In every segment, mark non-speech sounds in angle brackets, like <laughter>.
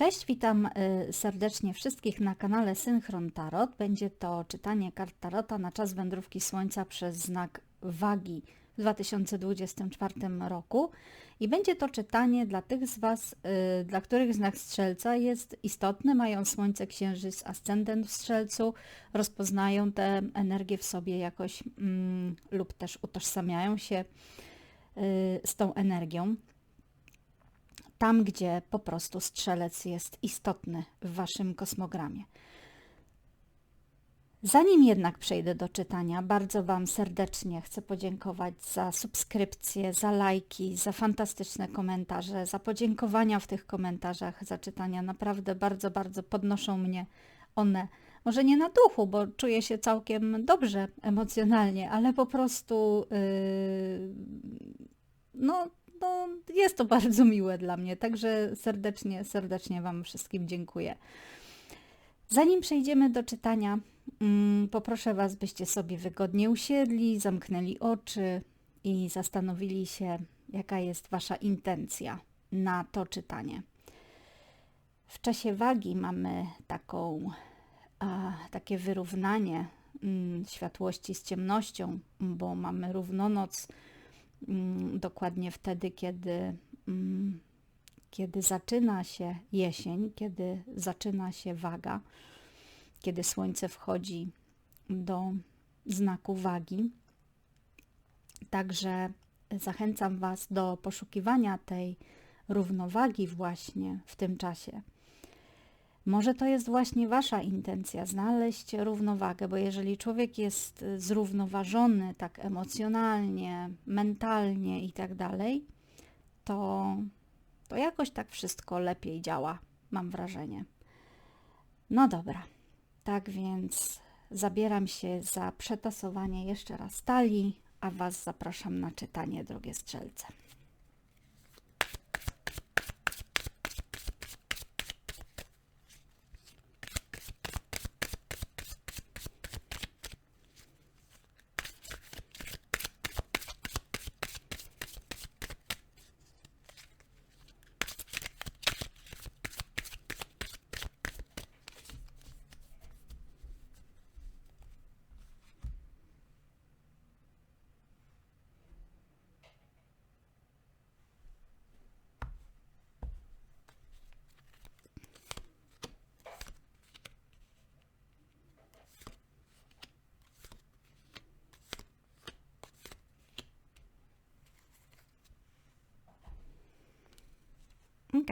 Cześć, witam y, serdecznie wszystkich na kanale Synchron Tarot. Będzie to czytanie kart Tarota na czas wędrówki Słońca przez znak wagi w 2024 roku. I będzie to czytanie dla tych z Was, y, dla których znak Strzelca jest istotny, mają Słońce, Księżyc, Ascendent w Strzelcu, rozpoznają tę energię w sobie jakoś mm, lub też utożsamiają się y, z tą energią tam gdzie po prostu strzelec jest istotny w Waszym kosmogramie. Zanim jednak przejdę do czytania, bardzo Wam serdecznie chcę podziękować za subskrypcje, za lajki, za fantastyczne komentarze, za podziękowania w tych komentarzach, za czytania. Naprawdę bardzo, bardzo podnoszą mnie one. Może nie na duchu, bo czuję się całkiem dobrze emocjonalnie, ale po prostu yy, no, no, jest to bardzo miłe dla mnie, także serdecznie, serdecznie Wam wszystkim dziękuję. Zanim przejdziemy do czytania, mm, poproszę Was, byście sobie wygodnie usiedli, zamknęli oczy i zastanowili się, jaka jest Wasza intencja na to czytanie. W czasie wagi mamy taką, a, takie wyrównanie mm, światłości z ciemnością, bo mamy równonoc dokładnie wtedy, kiedy, mm, kiedy zaczyna się jesień, kiedy zaczyna się waga, kiedy słońce wchodzi do znaku wagi. Także zachęcam Was do poszukiwania tej równowagi właśnie w tym czasie. Może to jest właśnie Wasza intencja, znaleźć równowagę, bo jeżeli człowiek jest zrównoważony tak emocjonalnie, mentalnie i tak dalej, to, to jakoś tak wszystko lepiej działa, mam wrażenie. No dobra, tak więc zabieram się za przetasowanie jeszcze raz talii, a Was zapraszam na czytanie, drogie strzelce. Ok.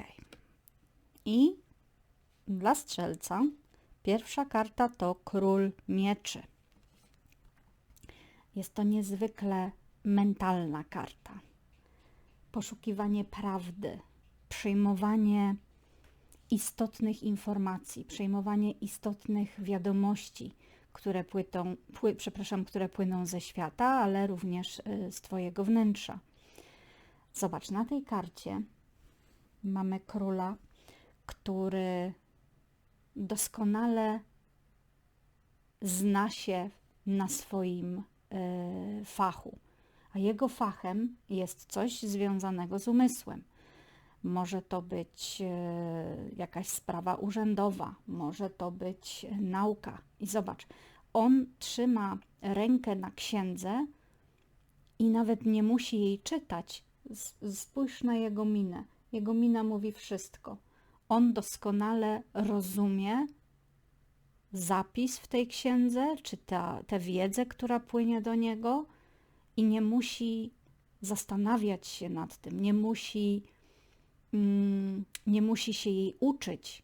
I dla strzelca pierwsza karta to król mieczy. Jest to niezwykle mentalna karta. Poszukiwanie prawdy, przyjmowanie istotnych informacji, przyjmowanie istotnych wiadomości, które, płytą, pły, przepraszam, które płyną ze świata, ale również y, z Twojego wnętrza. Zobacz, na tej karcie mamy króla, który doskonale zna się na swoim y, fachu, a jego fachem jest coś związanego z umysłem. Może to być y, jakaś sprawa urzędowa, może to być nauka. I zobacz, on trzyma rękę na księdze i nawet nie musi jej czytać. Spójrz na jego minę jego mina mówi wszystko. On doskonale rozumie zapis w tej księdze, czy ta, tę wiedzę, która płynie do niego i nie musi zastanawiać się nad tym, nie musi, mm, nie musi się jej uczyć.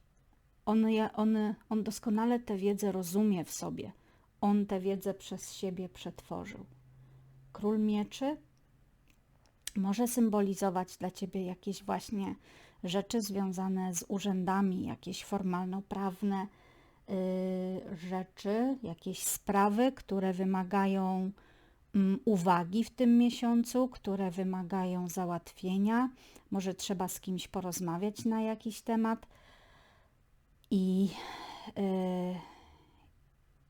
On, on, on doskonale tę wiedzę rozumie w sobie. On tę wiedzę przez siebie przetworzył. Król mieczy może symbolizować dla Ciebie jakieś właśnie rzeczy związane z urzędami, jakieś formalno-prawne yy, rzeczy, jakieś sprawy, które wymagają mm, uwagi w tym miesiącu, które wymagają załatwienia. Może trzeba z kimś porozmawiać na jakiś temat i, yy,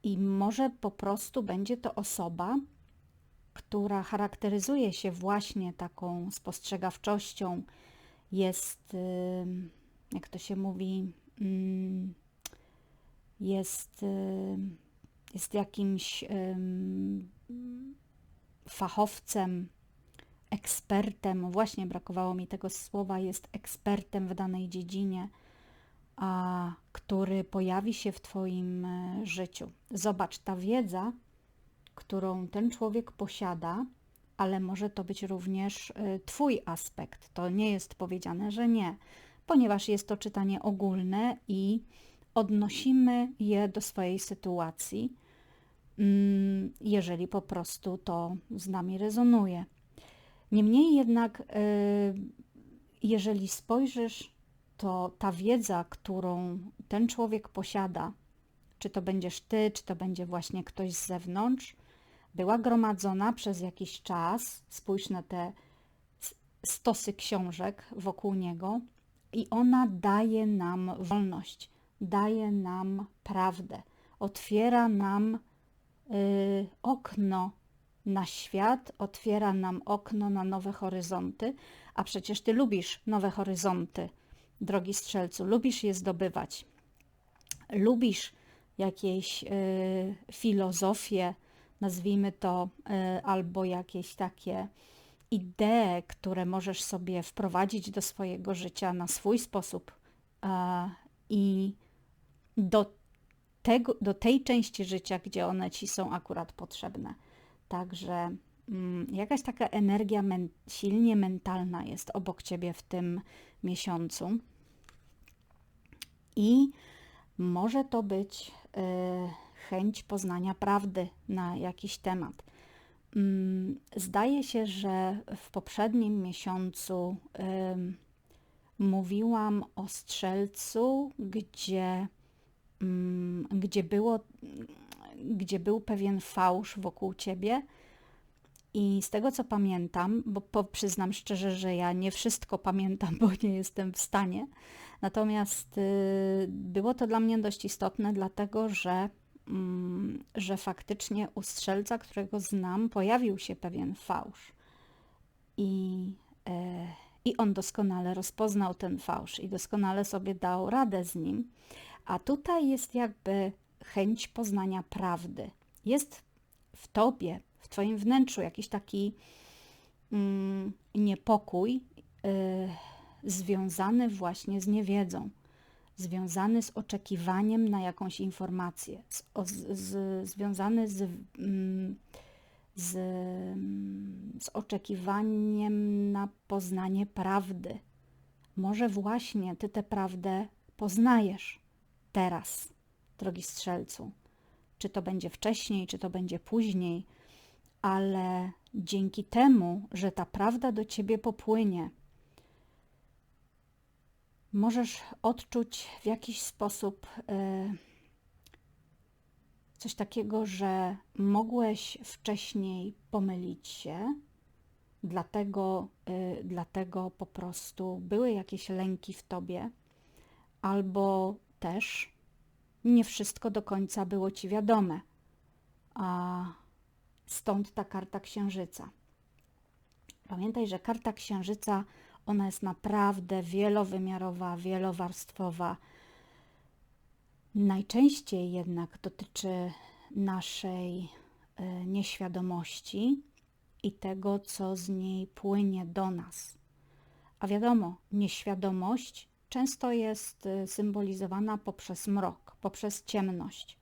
i może po prostu będzie to osoba, która charakteryzuje się właśnie taką spostrzegawczością, jest jak to się mówi, jest, y, jest jakimś fachowcem, ekspertem, właśnie brakowało mi tego słowa, jest ekspertem w danej dziedzinie, a, który pojawi się w Twoim e, życiu. Zobacz, ta wiedza, którą ten człowiek posiada, ale może to być również e, Twój aspekt. To nie jest powiedziane, że nie, ponieważ jest to czytanie ogólne i odnosimy je do swojej sytuacji, mm, jeżeli po prostu to z nami rezonuje. Niemniej jednak, y, jeżeli spojrzysz, to ta wiedza, którą ten człowiek posiada, czy to będziesz ty, czy to będzie właśnie ktoś z zewnątrz, była gromadzona przez jakiś czas. Spójrz na te stosy książek wokół niego, i ona daje nam wolność, daje nam prawdę, otwiera nam y, okno na świat, otwiera nam okno na nowe horyzonty, a przecież ty lubisz nowe horyzonty, drogi strzelcu, lubisz je zdobywać. Lubisz jakieś y, filozofie, nazwijmy to, y, albo jakieś takie idee, które możesz sobie wprowadzić do swojego życia na swój sposób i do, tego, do tej części życia, gdzie one ci są akurat potrzebne. Także mm, jakaś taka energia men silnie mentalna jest obok ciebie w tym miesiącu. I może to być y, chęć poznania prawdy na jakiś temat. Mm, zdaje się, że w poprzednim miesiącu mówiłam o strzelcu, gdzie, y, gdzie było gdzie był pewien fałsz wokół ciebie. I z tego co pamiętam, bo po, przyznam szczerze, że ja nie wszystko pamiętam, <laughs> bo nie jestem w stanie, natomiast y, było to dla mnie dość istotne, dlatego że, że faktycznie u strzelca, którego znam, pojawił się pewien fałsz. I, y, I on doskonale rozpoznał ten fałsz i doskonale sobie dał radę z nim. A tutaj jest jakby chęć poznania prawdy. Jest w tobie, w twoim wnętrzu jakiś taki mm, niepokój y, związany właśnie z niewiedzą, związany z oczekiwaniem na jakąś informację, z, z, z, związany z, mm, z, z oczekiwaniem na poznanie prawdy. Może właśnie ty tę prawdę poznajesz teraz drogi strzelcu. Czy to będzie wcześniej, czy to będzie później, ale dzięki temu, że ta prawda do ciebie popłynie, możesz odczuć w jakiś sposób y, coś takiego, że mogłeś wcześniej pomylić się, dlatego, y, dlatego po prostu były jakieś lęki w tobie, albo też nie wszystko do końca było ci wiadome. A stąd ta karta księżyca. Pamiętaj, że karta księżyca ona jest naprawdę wielowymiarowa, wielowarstwowa. Najczęściej jednak dotyczy naszej y, nieświadomości i tego, co z niej płynie do nas. A wiadomo, nieświadomość często jest y, symbolizowana poprzez mrok, poprzez ciemność.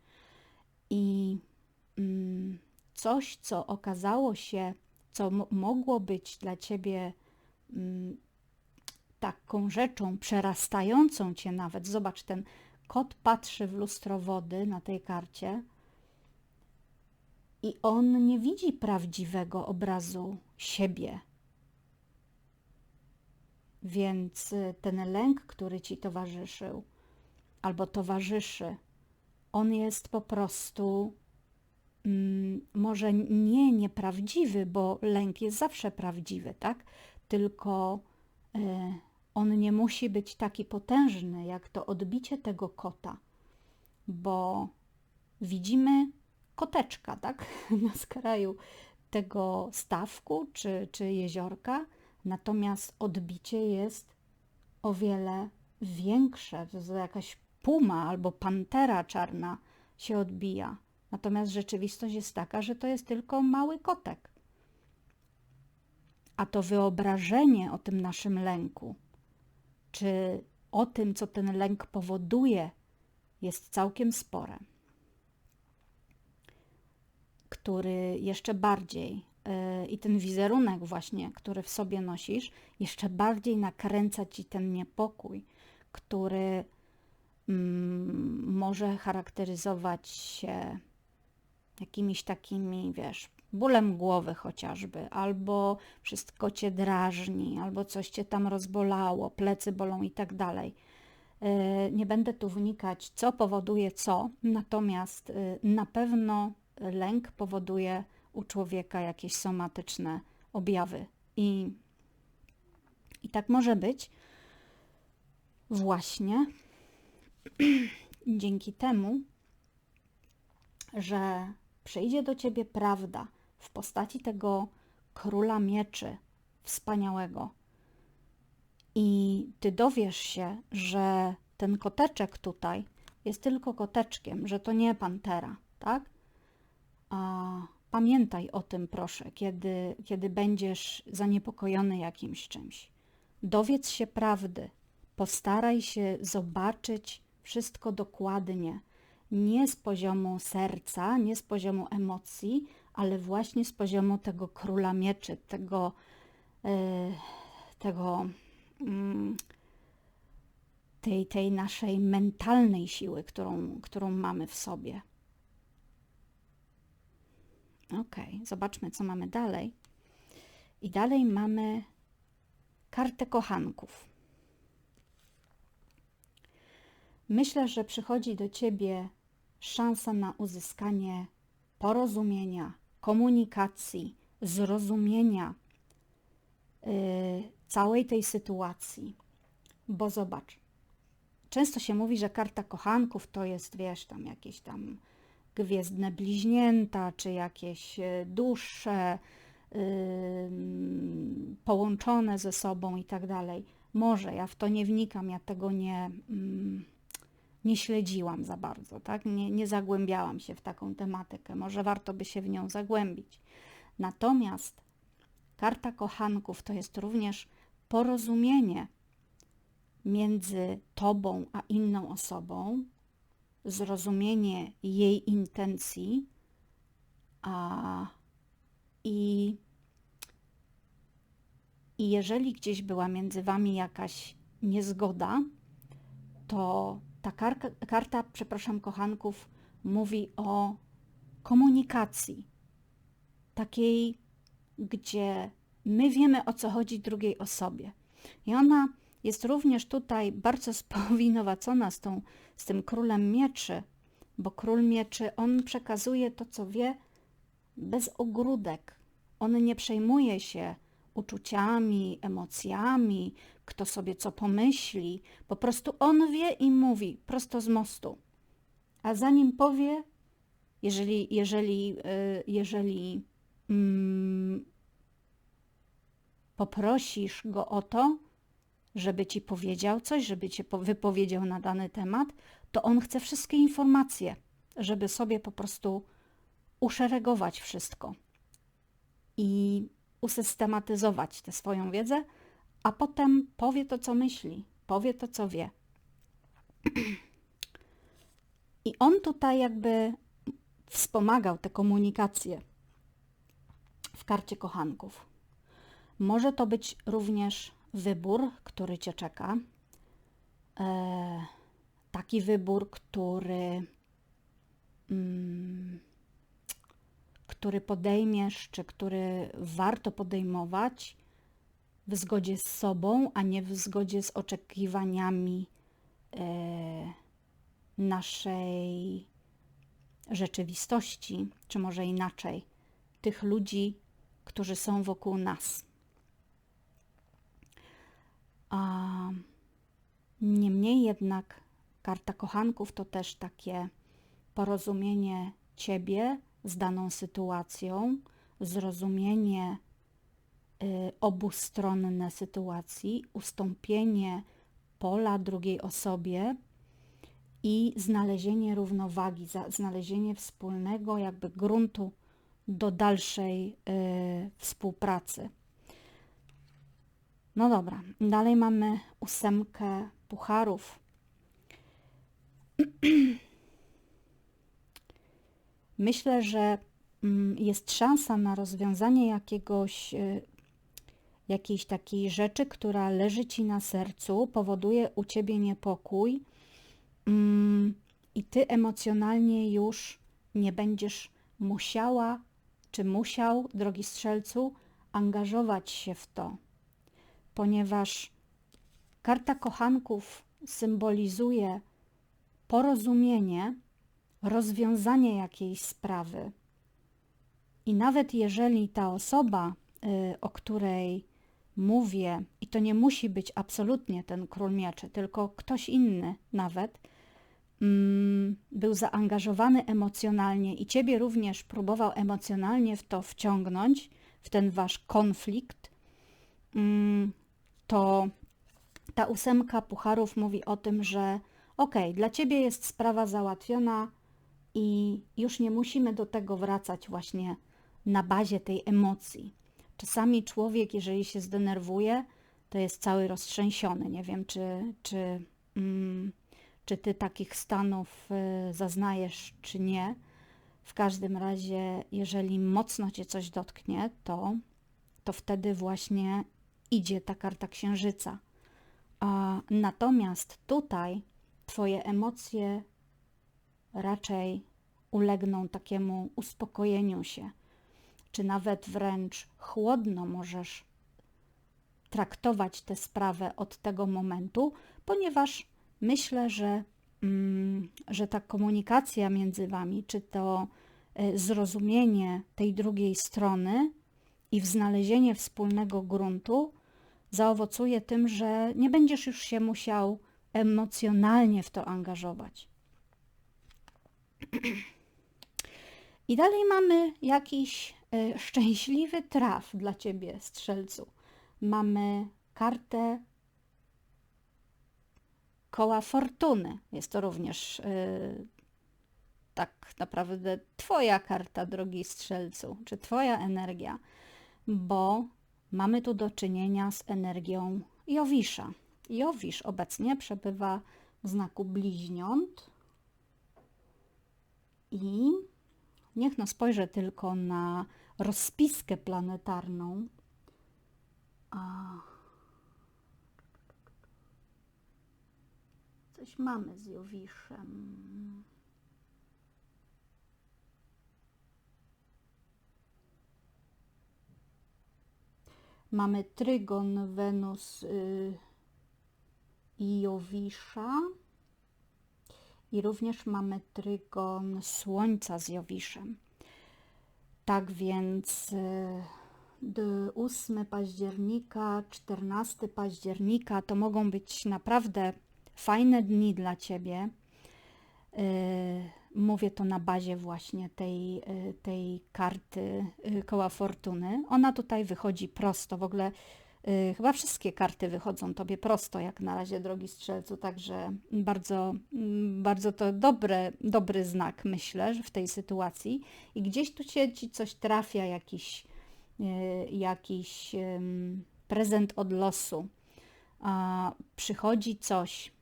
I mm, coś, co okazało się, co mogło być dla ciebie mm, taką rzeczą przerastającą cię nawet. Zobacz, ten kot patrzy w lustro wody na tej karcie i on nie widzi prawdziwego obrazu siebie, więc y, ten lęk, który ci towarzyszył albo towarzyszy, on jest po prostu mm, może nie nieprawdziwy, bo lęk jest zawsze prawdziwy, tak? Tylko y, on nie musi być taki potężny, jak to odbicie tego kota, bo widzimy koteczka, tak? <laughs> Na skraju tego stawku czy, czy jeziorka, Natomiast odbicie jest o wiele większe, to jakaś puma albo pantera czarna się odbija. Natomiast rzeczywistość jest taka, że to jest tylko mały kotek. A to wyobrażenie o tym naszym lęku, czy o tym, co ten lęk powoduje, jest całkiem spore, który jeszcze bardziej yy, i ten wizerunek właśnie, który w sobie nosisz, jeszcze bardziej nakręca ci ten niepokój, który mm, może charakteryzować się jakimiś takimi, wiesz, bólem głowy chociażby, albo wszystko cię drażni, albo coś cię tam rozbolało, plecy bolą i tak dalej. E, nie będę tu wnikać, co powoduje co, natomiast e, na pewno lęk powoduje u człowieka jakieś somatyczne objawy. I, i tak może być właśnie <clears throat> dzięki temu, że przyjdzie do ciebie prawda w postaci tego króla mieczy wspaniałego. I ty dowiesz się, że ten koteczek tutaj jest tylko koteczkiem, że to nie pantera, tak? A pamiętaj o tym, proszę, kiedy, kiedy będziesz zaniepokojony jakimś czymś. Dowiedz się prawdy, postaraj się zobaczyć wszystko dokładnie nie z poziomu serca, nie z poziomu emocji, ale właśnie z poziomu tego króla mieczy, tego, yy, tego yy, tej, tej naszej mentalnej siły, którą, którą mamy w sobie. Ok, zobaczmy, co mamy dalej. I dalej mamy kartę kochanków. Myślę, że przychodzi do ciebie szansa na uzyskanie porozumienia, komunikacji, zrozumienia yy, całej tej sytuacji. Bo zobacz, często się mówi, że karta kochanków to jest, wiesz, tam jakieś tam gwiezdne bliźnięta, czy jakieś y, dusze yy, połączone ze sobą i tak dalej. Może ja w to nie wnikam, ja tego nie. Yy, nie śledziłam za bardzo, tak? Nie, nie zagłębiałam się w taką tematykę. Może warto by się w nią zagłębić. Natomiast karta kochanków to jest również porozumienie między tobą a inną osobą, zrozumienie jej intencji, a i, i jeżeli gdzieś była między wami jakaś niezgoda, to ta karta, przepraszam, kochanków, mówi o komunikacji, takiej, gdzie my wiemy o co chodzi drugiej osobie. I ona jest również tutaj bardzo <laughs> spowinowacona z, tą, z tym królem mieczy, bo król mieczy, on przekazuje to, co wie, bez ogródek. On nie przejmuje się uczuciami, emocjami, kto sobie co pomyśli. Po prostu on wie i mówi prosto z mostu. A zanim powie, jeżeli, jeżeli, y, jeżeli mm, poprosisz go o to, żeby ci powiedział coś, żeby cię wypowiedział na dany temat, to on chce wszystkie informacje, żeby sobie po prostu uszeregować wszystko i usystematyzować tę swoją wiedzę, a potem powie to, co myśli, powie to, co wie. <clears throat> I on tutaj jakby wspomagał tę komunikację w karcie kochanków. Może to być również wybór, który cię czeka. E, taki wybór, który, mm, który podejmiesz, czy który warto podejmować w zgodzie z sobą, a nie w zgodzie z oczekiwaniami e, naszej rzeczywistości, czy może inaczej, tych ludzi, którzy są wokół nas. A niemniej jednak karta kochanków to też takie porozumienie ciebie z daną sytuacją, zrozumienie y, obustronne sytuacji, ustąpienie pola drugiej osobie i znalezienie równowagi, znalezienie wspólnego jakby gruntu do dalszej y, współpracy. No dobra, dalej mamy ósemkę pucharów. <clears throat> Myślę, że mm, jest szansa na rozwiązanie jakiegoś, y, jakiejś takiej rzeczy, która leży ci na sercu, powoduje u ciebie niepokój mm, i ty emocjonalnie już nie będziesz musiała czy musiał, drogi strzelcu, angażować się w to, ponieważ karta kochanków symbolizuje porozumienie, rozwiązanie jakiejś sprawy. I nawet jeżeli ta osoba, y, o której mówię, i to nie musi być absolutnie ten król mieczy, tylko ktoś inny nawet, mm, był zaangażowany emocjonalnie i ciebie również próbował emocjonalnie w to wciągnąć, w ten wasz konflikt, mm, to ta ósemka pucharów mówi o tym, że ok, dla ciebie jest sprawa załatwiona i już nie musimy do tego wracać właśnie na bazie tej emocji. Czasami człowiek, jeżeli się zdenerwuje, to jest cały roztrzęsiony. Nie wiem, czy, czy, mm, czy ty takich stanów y, zaznajesz, czy nie. W każdym razie, jeżeli mocno cię coś dotknie, to, to wtedy właśnie idzie ta karta księżyca. A natomiast tutaj Twoje emocje raczej ulegną takiemu uspokojeniu się, czy nawet wręcz chłodno możesz traktować tę sprawę od tego momentu, ponieważ myślę, że, mm, że ta komunikacja między Wami, czy to e, zrozumienie tej drugiej strony i znalezienie wspólnego gruntu zaowocuje tym, że nie będziesz już się musiał emocjonalnie w to angażować. <clears throat> I dalej mamy jakiś y, szczęśliwy traf dla ciebie, strzelcu. Mamy kartę koła fortuny. Jest to również y, tak naprawdę Twoja karta, drogi strzelcu, czy Twoja energia, bo mamy tu do czynienia z energią Jowisza. Jowisz obecnie przebywa w znaku bliźniąt i niech no spojrzę tylko na rozpiskę planetarną. A... Coś mamy z Jowiszem. Mamy trygon Wenus y, i Jowisza. I również mamy trygon Słońca z Jowiszem. Tak więc y, 8 października, 14 października to mogą być naprawdę fajne dni dla Ciebie. Y, mówię to na bazie właśnie tej, y, tej karty y, koła fortuny. Ona tutaj wychodzi prosto. W ogóle Y, chyba wszystkie karty wychodzą tobie prosto, jak na razie, drogi strzelcu, także bardzo, mm, bardzo to dobre, dobry znak, myślę, że w tej sytuacji. I gdzieś tu się ci coś trafia, jakiś, y, jakiś prezent od losu. Przychodzi coś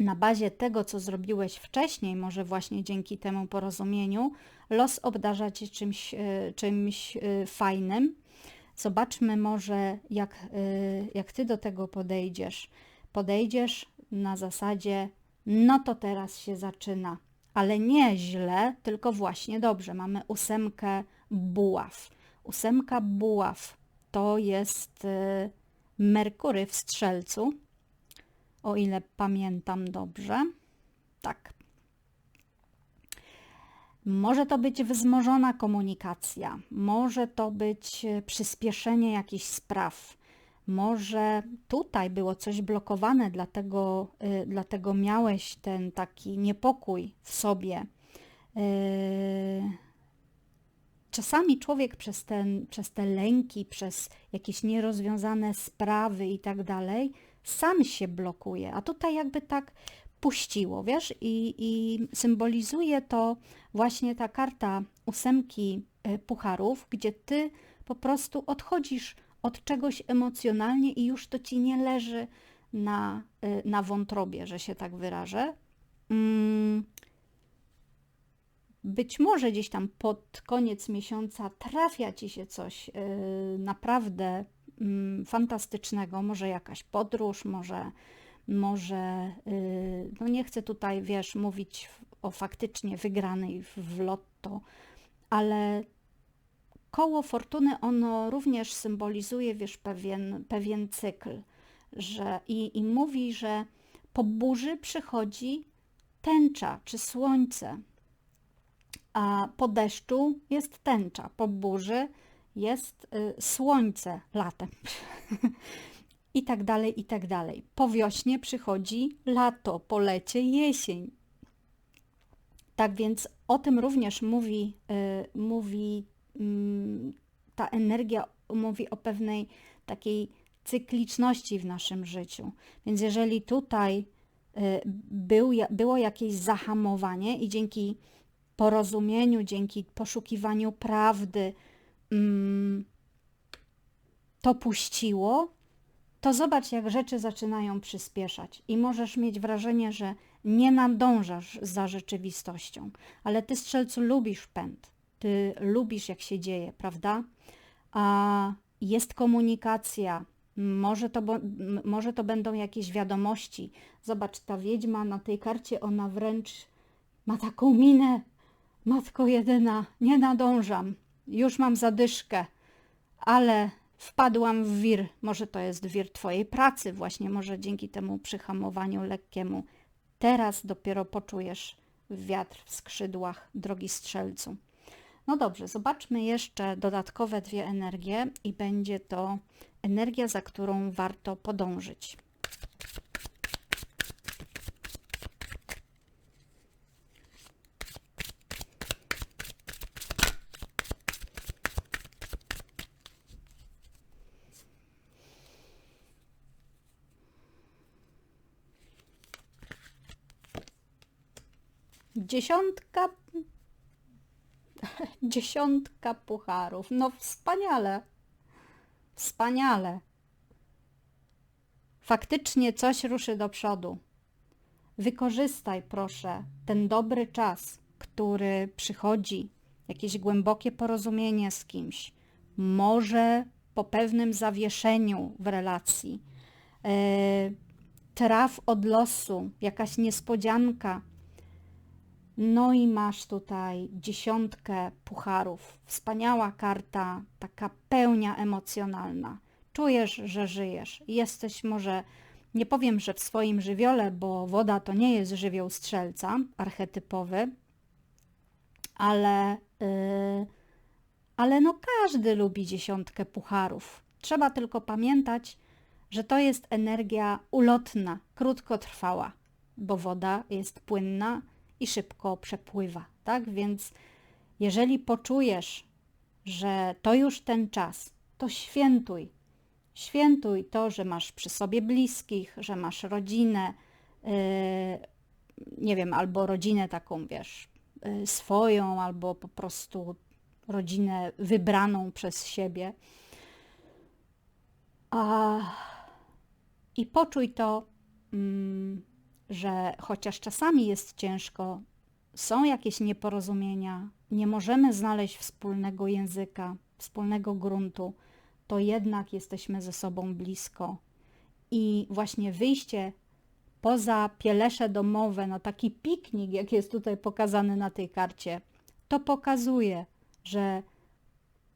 na bazie tego, co zrobiłeś wcześniej, może właśnie dzięki temu porozumieniu, los obdarza cię czymś, y, czymś fajnym Zobaczmy może, jak, y, jak ty do tego podejdziesz. Podejdziesz na zasadzie, no to teraz się zaczyna, ale nie źle, tylko właśnie dobrze. Mamy ósemkę buław. Ósemka buław to jest y, Merkury w strzelcu, o ile pamiętam dobrze. Tak, może to być wzmożona komunikacja, może to być e, przyspieszenie jakichś spraw, może tutaj było coś blokowane, dlatego, y, dlatego miałeś ten taki niepokój w sobie. Y, czasami człowiek przez, ten, przez te lęki, przez jakieś nierozwiązane sprawy i tak dalej, sam się blokuje, a tutaj jakby tak puściło, wiesz, i, i symbolizuje to właśnie ta karta ósemki e, pucharów, gdzie ty po prostu odchodzisz od czegoś emocjonalnie i już to ci nie leży na, e, na wątrobie, że się tak wyrażę. Mm. Być może gdzieś tam pod koniec miesiąca trafia ci się coś e, naprawdę mm, fantastycznego, może jakaś podróż, może może, y, no nie chcę tutaj, wiesz, mówić o faktycznie wygranej w lotto, ale koło fortuny ono również symbolizuje, wiesz, pewien, pewien cykl, że i, i mówi, że po burzy przychodzi tęcza czy słońce, a po deszczu jest tęcza, po burzy jest y, słońce latem. <laughs> i tak dalej, i tak dalej. Po wiośnie przychodzi lato, po lecie jesień. Tak więc o tym również mówi, y, mówi y, ta energia, mówi o pewnej takiej cykliczności w naszym życiu. Więc jeżeli tutaj y, był, było jakieś zahamowanie i dzięki porozumieniu, dzięki poszukiwaniu prawdy, mm, to puściło, to zobacz, jak rzeczy zaczynają przyspieszać i możesz mieć wrażenie, że nie nadążasz za rzeczywistością. Ale ty, strzelcu, lubisz pęd. Ty lubisz, jak się dzieje, prawda? A jest komunikacja, może to, może to będą jakieś wiadomości. Zobacz, ta wiedźma na tej karcie, ona wręcz ma taką minę. Matko jedyna, nie nadążam, już mam zadyszkę, ale Wpadłam w wir, może to jest wir Twojej pracy, właśnie może dzięki temu przyhamowaniu lekkiemu. Teraz dopiero poczujesz wiatr w skrzydłach, drogi strzelcu. No dobrze, zobaczmy jeszcze dodatkowe dwie energie i będzie to energia, za którą warto podążyć. Dziesiątka. Dziesiątka pucharów. No wspaniale. Wspaniale. Faktycznie coś ruszy do przodu. Wykorzystaj, proszę, ten dobry czas, który przychodzi, jakieś głębokie porozumienie z kimś, może po pewnym zawieszeniu w relacji, yy, traf od losu, jakaś niespodzianka, no i masz tutaj dziesiątkę pucharów. Wspaniała karta, taka pełnia emocjonalna. Czujesz, że żyjesz. Jesteś może, nie powiem, że w swoim żywiole, bo woda to nie jest żywioł strzelca archetypowy, ale, yy, ale no każdy lubi dziesiątkę pucharów. Trzeba tylko pamiętać, że to jest energia ulotna, krótkotrwała, bo woda jest płynna, i szybko przepływa, tak? Więc jeżeli poczujesz, że to już ten czas, to świętuj. Świętuj to, że masz przy sobie bliskich, że masz rodzinę, yy, nie wiem, albo rodzinę taką, wiesz, yy, swoją, albo po prostu rodzinę wybraną przez siebie. A, I poczuj to, mm, że chociaż czasami jest ciężko, są jakieś nieporozumienia, nie możemy znaleźć wspólnego języka, wspólnego gruntu, to jednak jesteśmy ze sobą blisko. I właśnie wyjście poza pielesze domowe, no taki piknik, jak jest tutaj pokazany na tej karcie, to pokazuje, że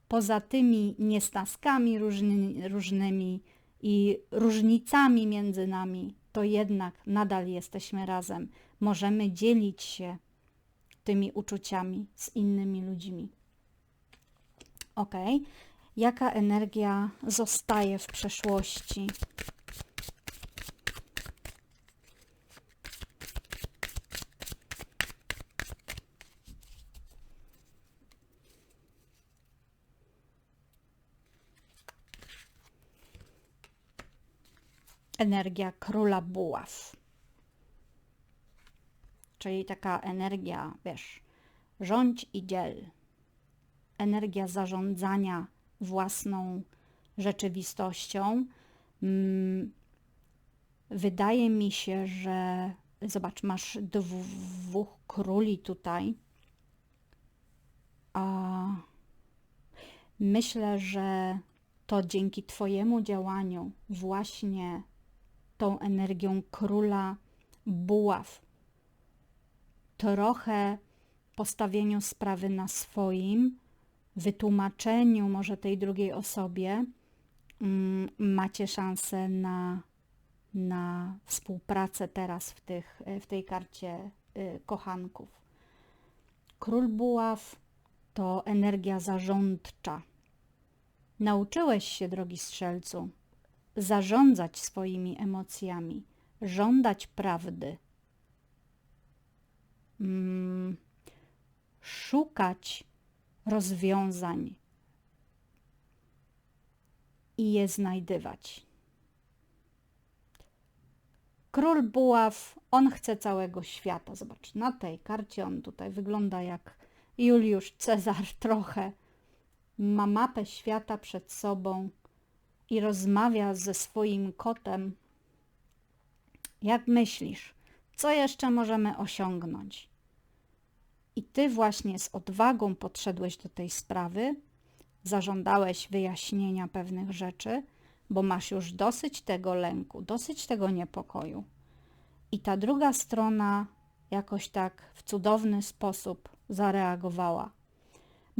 poza tymi niestaskami różnymi, różnymi i różnicami między nami, to jednak nadal jesteśmy razem. Możemy dzielić się tymi uczuciami z innymi ludźmi. Ok, jaka energia zostaje w przeszłości? Energia króla buław. Czyli taka energia, wiesz, rządź i dziel. Energia zarządzania własną rzeczywistością. Mm, wydaje mi się, że zobacz, masz dwóch króli tutaj. A myślę, że to dzięki Twojemu działaniu właśnie tą energią króla buław, trochę postawieniu sprawy na swoim, wytłumaczeniu może tej drugiej osobie, mm, macie szansę na, na współpracę teraz w, tych, w tej karcie y, kochanków. Król buław to energia zarządcza. Nauczyłeś się, drogi strzelcu, zarządzać swoimi emocjami, żądać prawdy, mm, szukać rozwiązań i je znajdywać. Król buław, on chce całego świata. Zobacz, na tej karcie on tutaj wygląda jak Juliusz Cezar trochę. Ma mapę świata przed sobą i rozmawia ze swoim kotem. Jak myślisz, co jeszcze możemy osiągnąć? I ty właśnie z odwagą podszedłeś do tej sprawy, zażądałeś wyjaśnienia pewnych rzeczy, bo masz już dosyć tego lęku, dosyć tego niepokoju. I ta druga strona jakoś tak w cudowny sposób zareagowała.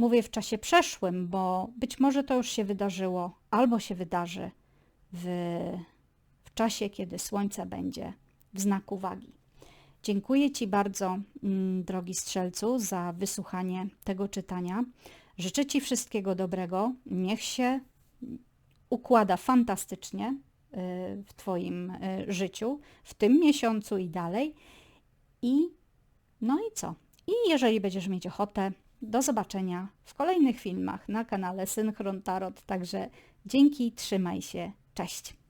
Mówię w czasie przeszłym, bo być może to już się wydarzyło, albo się wydarzy w, w czasie, kiedy Słońce będzie w znaku wagi. Dziękuję Ci bardzo, mm, drogi strzelcu, za wysłuchanie tego czytania. Życzę Ci wszystkiego dobrego. Niech się układa fantastycznie y, w Twoim y, życiu, w tym miesiącu i dalej. I no i co? I jeżeli będziesz mieć ochotę, do zobaczenia w kolejnych filmach na kanale Synchron Tarot. Także dzięki, trzymaj się, cześć.